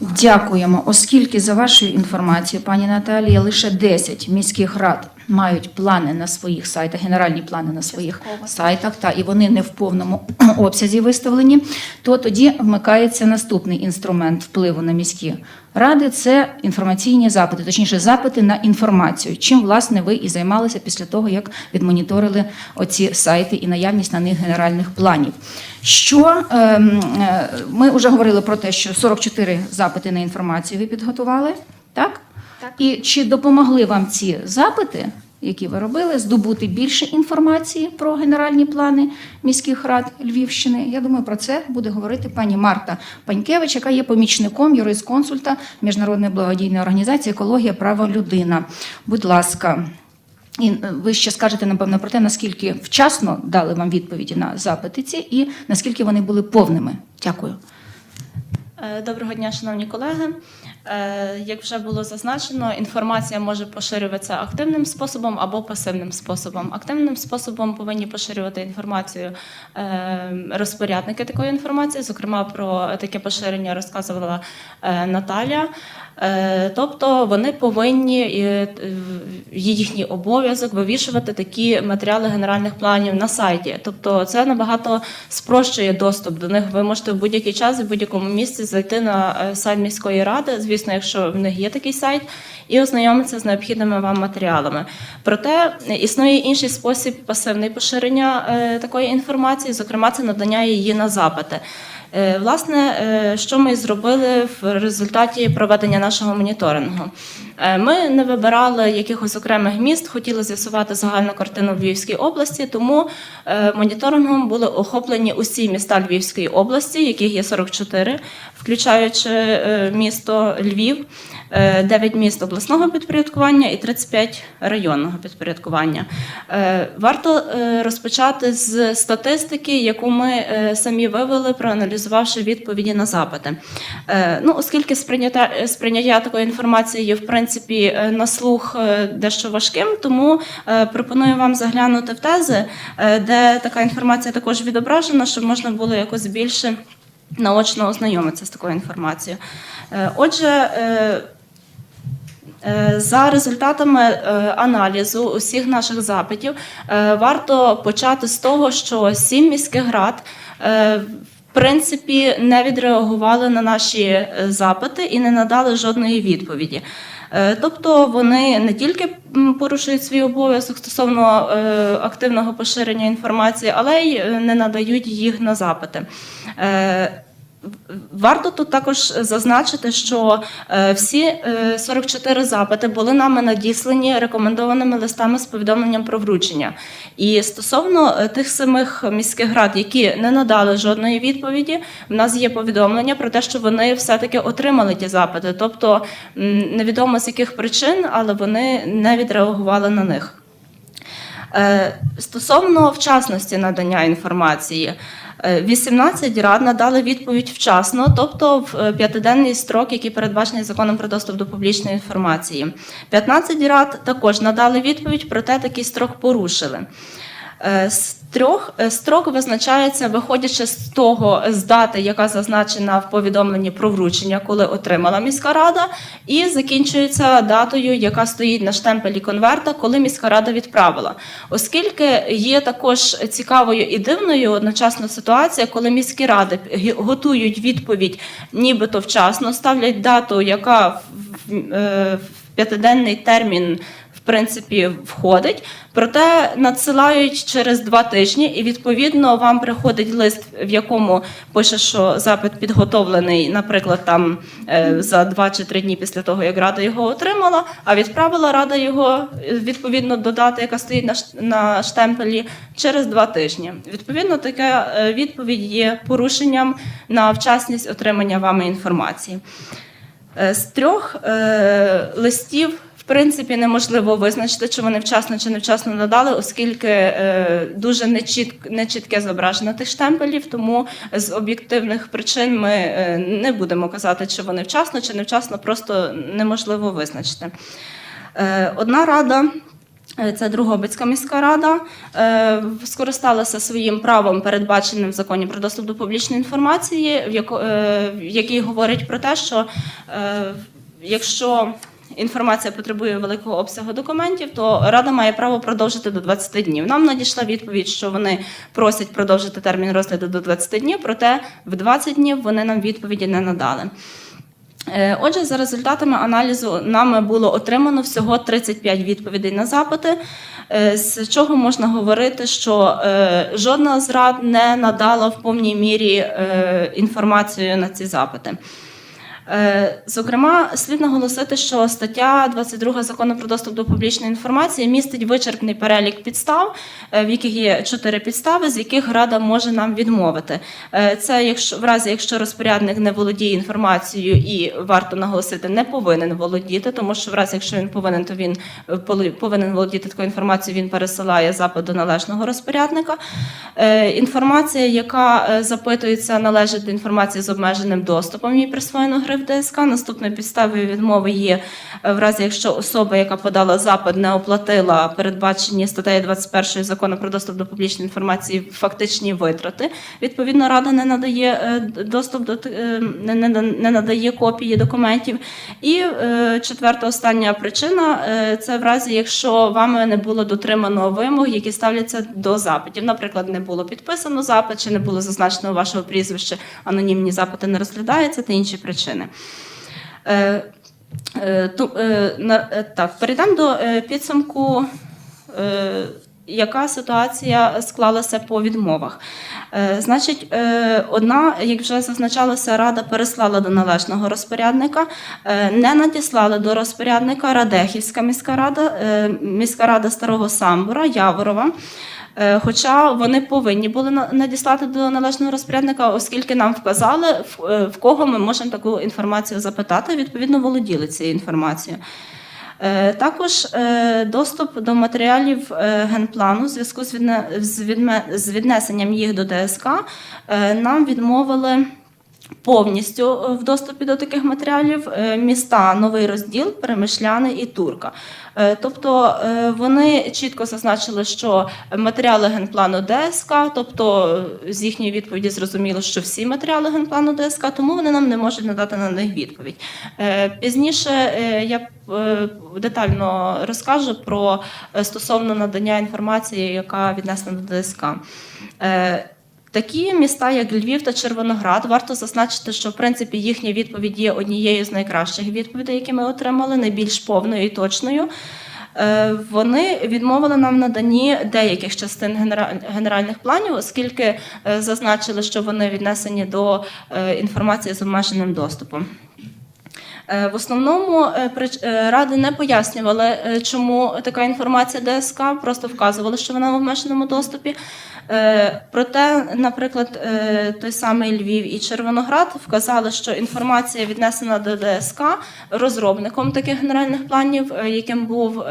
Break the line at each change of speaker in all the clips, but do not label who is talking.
Дякуємо. Оскільки за вашою інформацією, пані Наталія, лише 10 міських рад мають плани на своїх сайтах, генеральні плани на своїх
Частково.
сайтах, та і вони не в повному обсязі виставлені, то тоді вмикається наступний інструмент впливу на міські ради. Це інформаційні запити, точніше, запити на інформацію. Чим власне ви і займалися після того, як відмоніторили оці сайти і наявність на них генеральних планів. Що ем, е, ми вже говорили про те, що 44 запити на інформацію ви підготували, так?
Так.
І чи допомогли вам ці запити, які ви робили, здобути більше інформації про генеральні плани міських рад Львівщини? Я думаю, про це буде говорити пані Марта Панькевич, яка є помічником юрисконсульта міжнародної благодійної організації Екологія права людина. Будь ласка. І е, ви ще скажете, напевно, про те, наскільки вчасно дали вам відповіді на запити ці і наскільки вони були повними. Дякую.
Е, Доброго дня, шановні колеги. Е, Як вже було зазначено, інформація може поширюватися активним способом або пасивним способом. Активним способом повинні поширювати інформацію е, розпорядники такої інформації. Зокрема, про таке поширення розказувала е, Наталя. Е, Тобто вони повинні е, їхній обов'язок вивішувати такі матеріали генеральних планів на сайті. Тобто це набагато спрощує доступ до них. Ви можете в будь-який час в будь-якому місці зайти на е, сайт міської ради, звісно, якщо в них є такий сайт, і ознайомитися з необхідними вам матеріалами. Проте е, існує інший спосіб пасивний поширення е, такої інформації, зокрема, це надання її на запити. Е, Власне, е, що ми зробили в результаті проведення нашого моніторингу? Е, Ми не вибирали якихось окремих міст, хотіли з'ясувати загальну картину в Львівській області, тому е, моніторингом були охоплені усі міста Львівської області, яких є 44, включаючи е, місто Львів, 9 міст обласного підпорядкування і 35 районного підпорядкування. Варто розпочати з статистики, яку ми самі вивели, проаналізувавши відповіді на запити. Ну, оскільки сприйняття, сприйняття такої інформації є в принципі е, на слух е, дещо важким, тому е, пропоную вам заглянути в тези, де така інформація також відображена, щоб можна було якось більше наочно ознайомитися з такою інформацією. Отже, За результатами аналізу усіх наших запитів варто почати з того, що сім міських рад е, в принципі не відреагували на наші запити і не надали жодної відповіді. Е, Тобто вони не тільки порушують свій обов'язок стосовно е, активного поширення інформації, але й е, не надають їх на запити. Е, Варто тут також зазначити, що е, всі е, 44 запити були нами надіслані рекомендованими листами з повідомленням про вручення. І стосовно е, тих самих міських рад, які не надали жодної відповіді, в нас є повідомлення про те, що вони все-таки отримали ті запити. Тобто невідомо з яких причин, але вони не відреагували на них. Е, Стосовно вчасності надання інформації, е, 18 рад надали відповідь вчасно, тобто в е, п'ятиденний строк, який передбачений законом про доступ до публічної інформації. 15 рад також надали відповідь, проте такий строк порушили. Е, З трьох е, строк визначається, виходячи з того з дати, яка зазначена в повідомленні про вручення, коли отримала міська рада, і закінчується датою, яка стоїть на штемпелі конверта, коли міська рада відправила. Оскільки є також цікавою і дивною одночасно ситуація, коли міські ради готують відповідь, нібито вчасно, ставлять дату, яка в, е, п'ятиденний термін принципі входить, проте надсилають через два тижні, і відповідно вам приходить лист, в якому пише, що запит підготовлений, наприклад, там е, за два чи три дні після того, як рада його отримала, а відправила рада його е, відповідно до дати, яка стоїть на штемпелі, через два тижні. Відповідно, така е, відповідь є порушенням на вчасність отримання вами інформації. З трьох листів, принципі, неможливо визначити, чи вони вчасно чи невчасно надали, оскільки е, дуже нечіт, нечітке зображено тих штемпелів. Тому з об'єктивних причин ми е, не будемо казати, чи вони вчасно чи невчасно, просто неможливо визначити. Е, одна рада Е, Це Другобицька міська рада е, скористалася своїм правом, передбаченим в законі про доступ до публічної інформації, в е, в який говорить про те, що якщо інформація потребує великого обсягу документів, то рада має право продовжити до 20 днів. Нам надійшла відповідь, що вони просять продовжити термін розгляду до 20 днів, проте в 20 днів вони нам відповіді не надали. Е, Отже, за результатами аналізу нами було отримано всього 35 відповідей на запити, е, з чого можна говорити, що е, жодна з рад не надала в повній мірі інформацію на ці запити. Е, Зокрема, слід наголосити, що стаття 22 закону про доступ до публічної інформації містить вичерпний перелік підстав, е, в яких є чотири підстави, з яких рада може нам відмовити. Е, Це якщо в разі, якщо розпорядник не володіє інформацією і варто наголосити, не повинен володіти, тому що в разі, якщо він повинен, то він повинен володіти такою інформацією. Він пересилає запит до належного розпорядника. Інформація, яка запитується, належить до інформації з обмеженим доступом. Їй присвоєно гри в ДСК. Наступною підставою відмови є е, в разі, якщо особа, яка подала запит, не оплатила передбачені статтею 21 закону про доступ до публічної інформації фактичні витрати. Відповідно, рада не надає е, доступ до е, не, не, не надає копії документів. І четверта остання причина це в разі, якщо вами не було дотримано вимог, які ставляться до запитів. Наприклад, не було підписано запит, чи не було зазначено вашого прізвища, анонімні запити не розглядаються та інші причини. Е, е, е, е, Так, перейдемо до підсумку. Яка ситуація склалася по відмовах? Значить, одна, як вже зазначалося, рада переслала до належного розпорядника, не надіслала до розпорядника Радехівська міська рада, міська рада Старого Самбура, Яворова. Е, Хоча вони повинні були на- надіслати до належного розпорядника, оскільки нам вказали, в, е, кого ми можемо таку інформацію запитати, відповідно володіли цією інформацією. Е, Також доступ до матеріалів генплану в зв'язку з, віднесенням їх до ДСК нам відмовили повністю е, в доступі до таких матеріалів е, міста Новий Розділ, Перемишляни і Турка. Е, Тобто вони чітко зазначили, що матеріали генплану ДСК, тобто з їхньої відповіді зрозуміло, що всі матеріали генплану ДСК, тому вони нам не можуть надати на них відповідь. Пізніше я детально розкажу про стосовно надання інформації, яка віднесена до ДСК. Такі міста, як Львів та Червоноград, варто зазначити, що в принципі їхня відповідь є однією з найкращих відповідей, які ми отримали, найбільш повною і точною. Е, Вони відмовили нам в наданні деяких частин генеральних планів, оскільки е, зазначили, що вони віднесені до е, інформації з обмеженим доступом. Е, В основному е, е, ради не пояснювали, чому така інформація ДСК, просто вказували, що вона в обмеженому доступі. Проте, наприклад, той самий Львів і Червоноград вказали, що інформація віднесена до ДСК розробником таких генеральних планів, яким був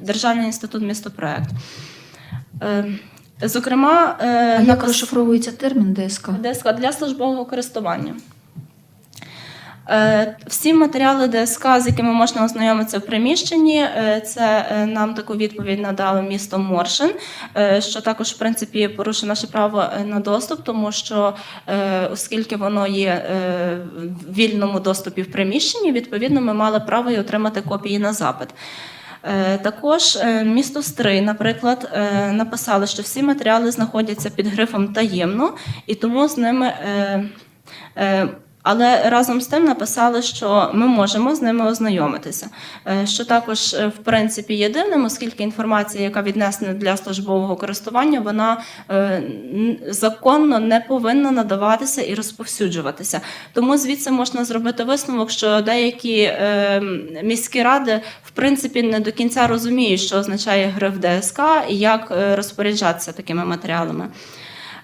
Державний інститут містопроект. Зокрема,
як розшифровується термін ДСК?
ДСК для службового користування. Е, Всі матеріали ДСК, з якими можна ознайомитися в приміщенні, е, це е, нам таку відповідь надало місто Моршин, що також, в принципі, порушує наше право на доступ, тому що оскільки воно є в вільному доступі в приміщенні, відповідно, ми мали право і отримати копії на запит. Також місто Стрий, наприклад, написали, що всі матеріали знаходяться під грифом таємно, і тому з ними. Але разом з тим написали, що ми можемо з ними ознайомитися. Е, Що також, е, в принципі, є дивним, оскільки інформація, яка віднесена для службового користування, вона е, законно не повинна надаватися і розповсюджуватися. Тому звідси можна зробити висновок, що деякі е, міські ради в принципі не до кінця розуміють, що означає гриф ДСК і як розпоряджатися такими матеріалами.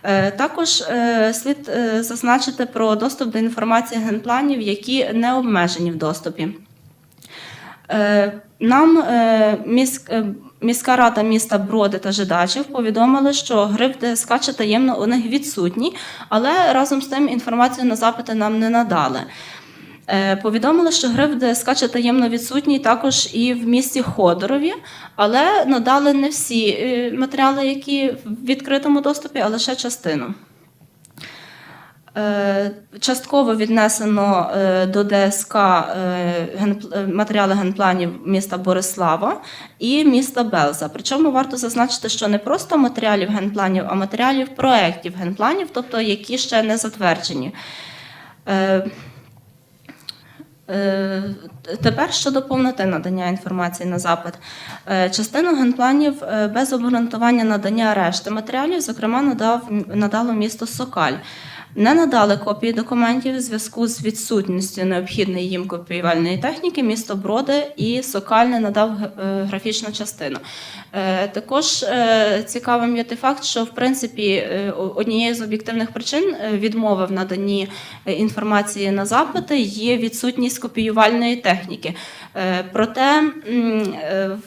Е, Також е, слід е, зазначити про доступ до інформації генпланів, які не обмежені в доступі. Нам міськ, міська рада міста Броди та Жидачів повідомили, що гриф ДСК таємно у них відсутній, але разом з тим інформацію на запити нам не надали. Е, Повідомили, що гриф ДСК чи таємно відсутній також і в місті Ходорові, але надали не всі е, матеріали, які в відкритому доступі, а лише частину. Е, Частково віднесено до ДСК матеріали генпланів міста Борислава і міста Белза. Причому варто зазначити, що не просто матеріалів генпланів, а матеріалів проєктів генпланів, тобто які ще не затверджені. Е, Тепер щодо повноти надання інформації на запит. Е, Частину генпланів е, без обґрунтування надання решти матеріалів, зокрема, надав, надало місто Сокаль. Не надали копії документів в зв'язку з відсутністю необхідної їм копіювальної техніки. Місто Броди і Сокаль не надав е, графічну частину. Е, Також е, цікавим є той факт, що в принципі однією з об'єктивних причин відмови в наданні інформації на запити є відсутність копіювальної техніки. Проте в-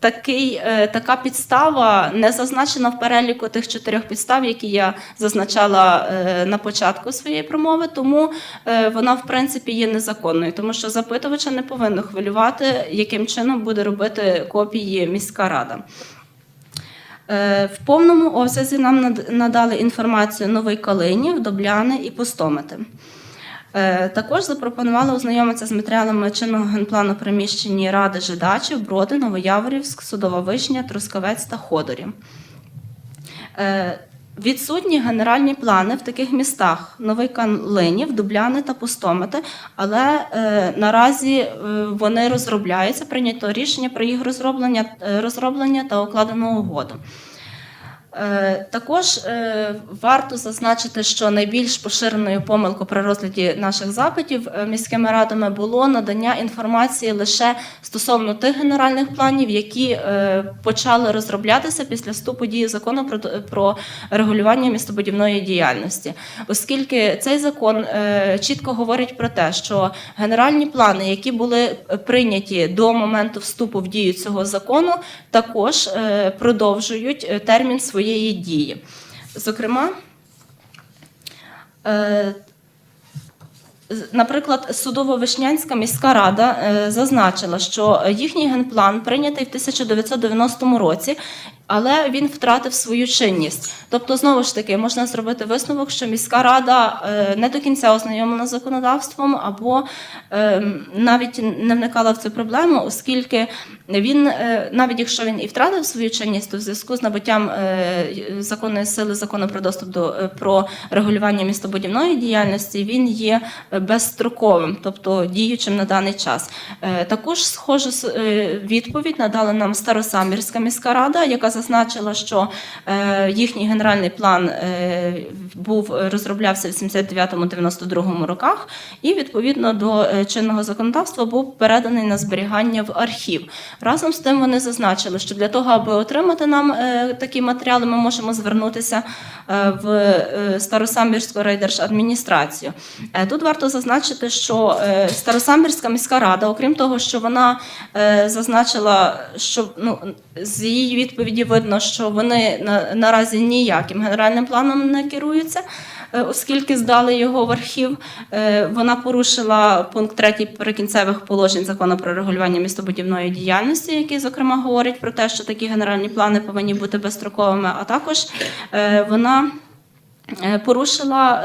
такий, е, така підстава не зазначена в переліку тих чотирьох підстав, які я зазначала е, на початку своєї промови, тому е, вона в принципі є незаконною, тому що запитувача не повинно хвилювати, яким чином буде робити копії міська рада. Е, В повному обсязі нам надали інформацію Новий Калинів, Добляни і Пустомети. Е, Також запропонували ознайомитися з матеріалами чинного генплану приміщенні Ради Жидачів, Броди, Новояворівськ, Судова Вишня, Трускавець та Ходорі. Е, Відсутні генеральні плани в таких містах: Новий Калинів, Дубляни та Пустомети, але е, наразі е, вони розробляються. Прийнято рішення про їх розроблення, розроблення та укладену угоду. Е, Також е, варто зазначити, що найбільш поширеною помилкою при розгляді наших запитів е, міськими радами було надання інформації лише стосовно тих генеральних планів, які почали розроблятися після вступу дії закону про, регулювання містобудівної діяльності, оскільки цей закон чітко говорить про те, що генеральні плани, які були прийняті до моменту вступу в дію цього закону, також продовжують термін своєї дії. Зокрема, е, Наприклад, Судово-Вишнянська міська рада е, зазначила, що їхній генплан прийнятий в 1990 році, але він втратив свою чинність. Тобто, знову ж таки, можна зробити висновок, що міська рада е, не до кінця ознайомлена з законодавством, або е, навіть не вникала в цю проблему, оскільки він, е, навіть якщо він і втратив свою чинність, то в зв'язку з набуттям законної сили закону про доступ до про регулювання містобудівної діяльності, він є безстроковим, тобто діючим на даний час. Також схожу відповідь надала нам Старосамбірська міська рада, яка зазначила, що е, їхній генеральний план е, був розроблявся в 79-92 роках, і відповідно до е, чинного законодавства був переданий на зберігання в архів. Разом з тим вони зазначили, що для того, аби отримати нам такі матеріали, ми можемо звернутися в Старосамбірську райдержадміністрацію. Тут варто зазначити, що Старосамбірська міська рада, окрім того, що вона зазначила, що ну, з її відповіді видно, що вони на, наразі ніяким генеральним планом не керуються. е, Оскільки здали його в архів, е, вона порушила пункт 3 прикінцевих положень закону про регулювання містобудівної діяльності, який, зокрема, говорить про те, що такі генеральні плани повинні бути безстроковими, а також е, вона Порушила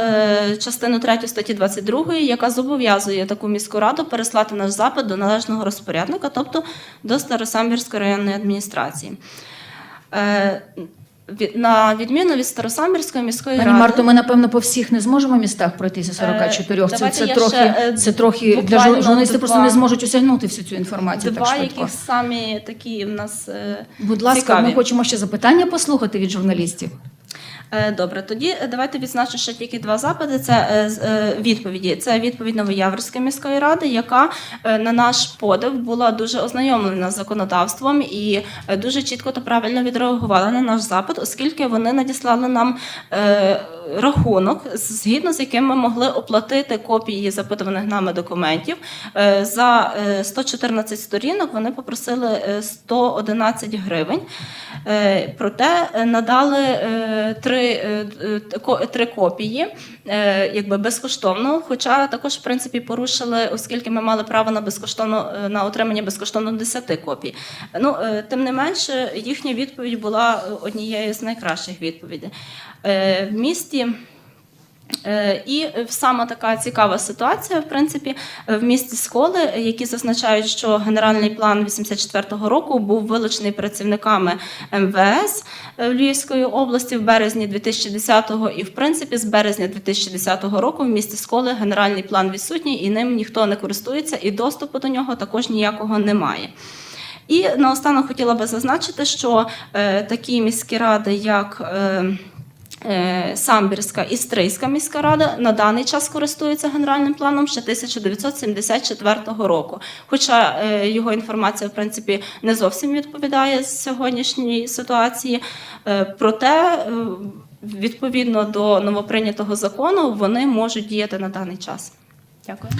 частину 3 статті 22, яка зобов'язує таку міську раду переслати наш запит до належного розпорядника, тобто до Старосамбірської районної адміністрації. Е, На відміну від Старосамбірської міської
Пані
ради,
Марто, ми напевно по всіх не зможемо містах пройтися 44. Це, це трохи,
ще, е,
це трохи для журналісти просто не зможуть осягнути всю цю інформацію
два,
так швидко.
які самі такі в нас е,
Будь ласка,
цікаві.
ми хочемо ще запитання послухати від журналістів.
Е, Добре, тоді е, давайте відзначу ще тільки два запити. Це е, відповіді. Це відповідь Новояворської міської ради, яка на наш подив була дуже ознайомлена з законодавством і дуже чітко та правильно відреагувала на наш запит, оскільки вони надіслали нам рахунок, згідно з яким ми могли оплатити копії запитуваних нами документів. Е, За е, 114 сторінок вони попросили е, 111 гривень. Е, Проте е, надали е, три, е, е, три копії е, якби безкоштовно. Хоча також, в принципі, порушили, оскільки ми мали право на безкоштовно е, на отримання безкоштовно 10 копій. Ну, е, тим не менше, їхня відповідь була е, однією з найкращих відповідей. Е, В місті Е, І саме така цікава ситуація, в принципі, е, в місті Сколи, які зазначають, що генеральний план 84-го року був вилучений працівниками МВС Львівської області в березні 2010-го, і в принципі з березня 2010 року в місті Сколи генеральний план відсутній, і ним ніхто не користується, і доступу до нього також ніякого немає. І наостанок хотіла би зазначити, що е, такі міські ради, як е, Самбірська і Стрийська міська рада на даний час користуються генеральним планом ще 1974 року. Хоча е, його інформація, в принципі, не зовсім відповідає сьогоднішній ситуації. Е, проте, е, відповідно до новоприйнятого закону, вони можуть діяти на даний час. Дякую.